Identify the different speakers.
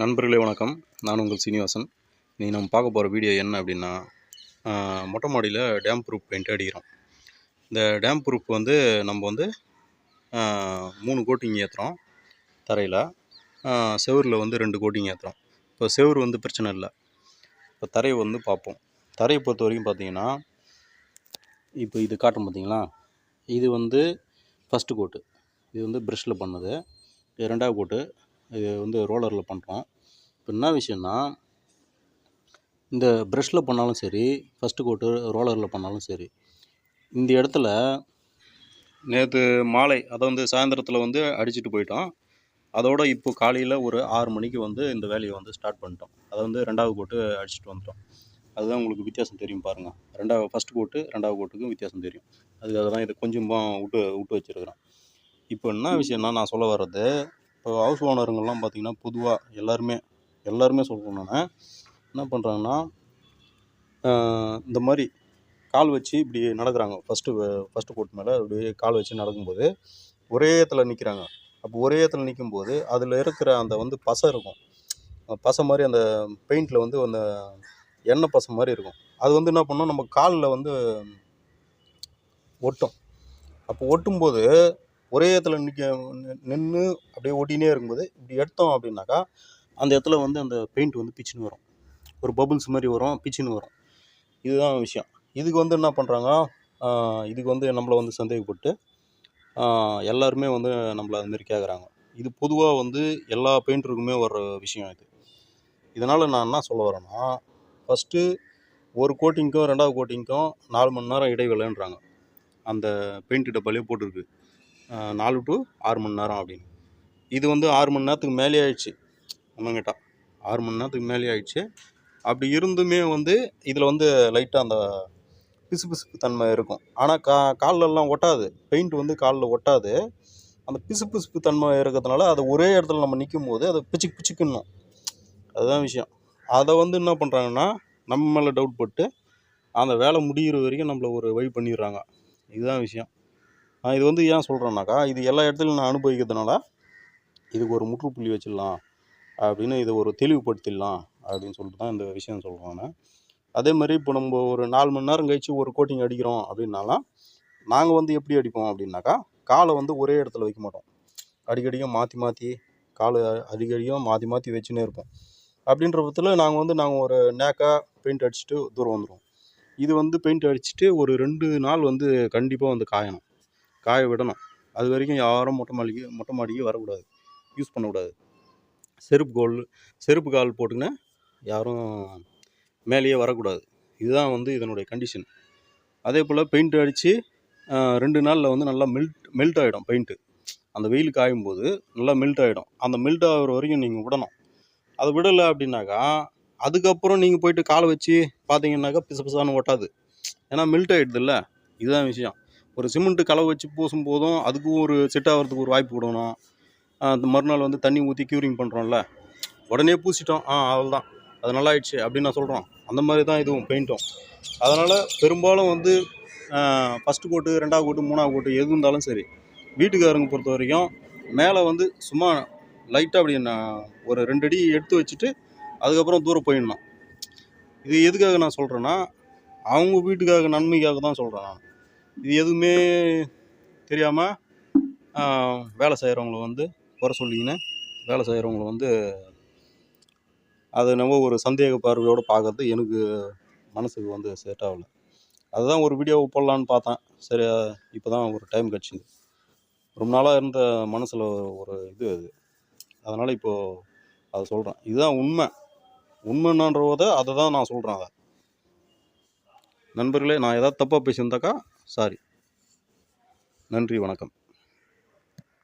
Speaker 1: நண்பர்களே வணக்கம். நான் உங்கள் சீனிவாசன். நீ நம்ம பார்க்க போகிற வீடியோ என்ன அப்படின்னா மொட்டை மாடியில் டேம் ப்ரூஃப் பெயிண்ட் அடிக்கிறோம். இந்த டேம் ப்ரூஃப் வந்து நம்ம வந்து மூணு கோட்டிங் ஏற்றுறோம் தரையில். செவரில் வந்து ரெண்டு கோட்டிங் ஏற்றுறோம் இப்போ செவுரு வந்து பிரச்சனை இல்லை. இப்போ தரையை வந்து பார்ப்போம். தரையை பொறுத்த வரைக்கும் பார்த்தீங்கன்னா இப்போ இது காட்டும் பார்த்தீங்களா? இது வந்து ஃபஸ்ட்டு கோட்டு இது வந்து ப்ரஷில் பண்ணது. இது ரெண்டாவது கோட்டு இது வந்து ரோலரில் பண்ணுறோம். இப்போ என்ன விஷயம்னா இந்த ப்ரஷில் பண்ணாலும் சரி ஃபஸ்ட்டு கோட்டு ரோலரில் பண்ணாலும் சரி இந்த இடத்துல நேற்று மாலை அதை வந்து சாயந்தரத்தில் வந்து அடிச்சுட்டு போயிட்டோம். அதோட இப்போ காலையில் ஒரு ஆறு மணிக்கு வந்து இந்த வேலையை வந்து ஸ்டார்ட் பண்ணிட்டோம். அதை வந்து ரெண்டாவது கோட்டு அடிச்சுட்டு வந்துட்டோம். அதுதான் உங்களுக்கு வித்தியாசம் தெரியும் பாருங்கள் ரெண்டாவது ஃபஸ்ட் கோட்டு ரெண்டாவது கோட்டுக்கும் வித்தியாசம் தெரியும். அதுக்காக தான் இதை கொஞ்சமாக விட்டு விட்டு வச்சுருக்குறோம். இப்போ என்ன விஷயம்னா நான் சொல்ல வர்றது இப்போ ஹவுஸ் ஓனருங்கெல்லாம் பார்த்திங்கன்னா பொதுவாக எல்லாருமே எல்லாருமே சொல்லணும் நான். என்ன பண்ணுறாங்கன்னா இந்த மாதிரி கால் வச்சு இப்படி நடக்கிறாங்க. ஃபஸ்ட்டு ஃபஸ்ட்டு கோட் மேலே அப்படியே கால் வச்சு நடக்கும்போது ஒரே இடத்துல நிற்கிறாங்க அப்போ ஒரே இடத்துல நிற்கும்போது அதில் இருக்கிற அந்த வந்து பசை இருக்கும். பசை மாதிரி அந்த பெயிண்டில் வந்து அந்த எண்ணெய் பசை மாதிரி இருக்கும். அது வந்து என்ன பண்ணும் நம்ம காலில் வந்து ஒட்டும். அப்போ ஒட்டும்போது ஒரே இடத்துல நிற்க நின்று அப்படியே ஓட்டினே இருக்கும்போது இப்படி எடுத்தோம் அப்படின்னாக்கா அந்த இடத்துல வந்து அந்த பெயிண்ட் வந்து பிச்சுன்னு வரும். ஒரு பபுள்ஸ் மாதிரி வரும் பிச்சுன்னு வரும். இதுதான் விஷயம். இதுக்கு வந்து என்ன பண்ணுறாங்க இதுக்கு வந்து நம்மளை வந்து சந்தேகப்பட்டு எல்லாருமே வந்து நம்மளை அதுமாரி கேட்குறாங்க இது பொதுவாக வந்து எல்லா பெயிண்டருக்குமே வர்ற விஷயம் இது. இதனால் நான் என்ன சொல்ல வரேன்னா ஃபஸ்ட்டு ஒரு கோட்டிங்க்கும் ரெண்டாவது கோட்டிங்க்கும் நாலு மணி நேரம் இடைவேளைன்றாங்க. அந்த பெயிண்ட் டப்பாலே போட்டிருக்கு. நாலு டு ஆறு மணி நேரம் அப்படின்னு. இது வந்து ஆறு மணி நேரத்துக்கு மேலே ஆயிடுச்சு. ஒன்றும் ஆறு மணி நேரத்துக்கு மேலே ஆயிடுச்சு. அப்படி இருந்துமே வந்து இதில் வந்து லைட்டாக அந்த பிசுபிசுப்பு தன்மை இருக்கும். ஆனால் கா காலிலெல்லாம் ஒட்டாது. பெயிண்ட் வந்து காலில் ஒட்டாது. அந்த பிசுபிசுப்பு தன்மை இருக்கிறதுனால அது ஒரே இடத்துல நம்ம நிற்கும் போது அதை பிச்சுக்கு பிச்சுக்கணும் அதுதான் விஷயம். அதை வந்து என்ன பண்ணுறாங்கன்னா நம்ம மேலே டவுட் போட்டு அந்த வேலை முடிகிற வரைக்கும் நம்மளை ஒரு வழி பண்ணிடுறாங்க. இதுதான் விஷயம். இது வந்து ஏன் சொல்கிறேன்னாக்கா இது எல்லா இடத்துலையும் நான் அனுபவிக்கிறதுனால இதுக்கு ஒரு முற்றுப்புள்ளி வச்சிடலாம் அப்படின்னு இதை ஒரு தெளிவுபடுத்திடலாம் அப்படின்னு சொல்லிட்டு தான் இந்த விஷயம் சொல்கிறேன் நான். அதே மாதிரி இப்போ நம்ம ஒரு நாலு மணி நேரம் கழித்து ஒரு கோட்டிங் அடிக்கிறோம் அப்படின்னாலாம் நாங்கள் வந்து எப்படி அடிப்போம் அப்படின்னாக்கா காலை வந்து ஒரே இடத்துல வைக்க மாட்டோம். அடிக்கடியும் மாற்றி மாற்றி காலை அடிக்கடியும் மாற்றி மாற்றி வச்சுன்னே இருப்போம். அப்படின்ற பட்சத்தில் நாங்கள் வந்து நாங்கள் ஒரு நேக்காக பெயிண்ட் அடிச்சுட்டு தூரம் வந்துடுவோம் இது வந்து பெயிண்ட் அடிச்சுட்டு ஒரு ரெண்டு நாள் வந்து கண்டிப்பாக வந்து காயணும். காய விடணும். அது வரைக்கும் யாரும் மொட்டை மாடிக்கு மொட்டை மாடிக்கு வரக்கூடாது. யூஸ் பண்ணக்கூடாது. செருப்பு கோல் செருப்பு கால் போட்டுக்கின்னு யாரும் மேலேயே வரக்கூடாது. இதுதான் வந்து இதனுடைய கண்டிஷன் அதே போல் பெயிண்ட் அடித்து ரெண்டு நாளில் வந்து நல்லா மெல்ட் மெல்ட் ஆகிடும் பெயிண்ட்டு அந்த வெயில் காயும் போது நல்லா மெல்ட் ஆகிடும் அந்த மெல்ட் ஆகிற வரைக்கும் நீங்கள் விடணும். அதை விடலை அப்படின்னாக்கா அதுக்கப்புறம் நீங்கள் போயிட்டு காலை வச்சு பார்த்தீங்கன்னாக்கா பிசு பிசான்னு ஒட்டாது ஏன்னா மெல்ட் ஆகிடுதுல்ல இதுதான் விஷயம். ஒரு சிமெண்ட்டு கலவை வச்சு பூசும் போதும் அதுக்கும் ஒரு செட் ஆகிறதுக்கு ஒரு வாய்ப்பு விடணும் அந்த மறுநாள் வந்து தண்ணி ஊற்றி க்யூரிங் பண்ணுறோம்ல உடனே பூசிட்டோம். ஆ அவ்வளோதான் அது நல்லா ஆயிடுச்சு அப்படின்னு நான் சொல்கிறோம் அந்த மாதிரி தான் இதுவும் பெயிண்ட்டும் அதனால் பெரும்பாலும் வந்து ஃபஸ்ட்டு கோட்டு ரெண்டாவது கோட்டு மூணாவது கோட்டு எது இருந்தாலும் சரி வீட்டுக்காரங்க பொறுத்த வரைக்கும் மேலே வந்து சும்மா லைட்டாக அப்படி நான் ஒரு ரெண்டு அடி எடுத்து வச்சுட்டு அதுக்கப்புறம் தூரம் போயிடணும். இது எதுக்காக நான் சொல்கிறேன்னா அவங்க வீட்டுக்காக நன்மைக்காக தான் சொல்கிறேன் நான். இது எதுவுமே தெரியாமல் வேலை செய்கிறவங்கள வந்து குறை சொல்லிங்கன்னா வேலை செய்கிறவங்கள வந்து அது நம்ம ஒரு சந்தேக பார்வையோடு பார்க்கறது எனக்கு மனசுக்கு வந்து செட் ஆகலை. அதுதான் ஒரு வீடியோ போடலான்னு பார்த்தேன். சரி இப்போ தான் ஒரு டைம் கிடச்சிது ரொம்ப நாளாக இருந்த மனசில் ஒரு இது அது. அதனால் இப்போது அதை சொல்கிறேன் இதுதான் உண்மை. உண்மைன்றத அதை தான் நான் சொல்கிறேன் அதை. நண்பர்களே நான் ஏதாவது தப்பாக பேசியிருந்தாக்கா சாரி. நன்றி வணக்கம்.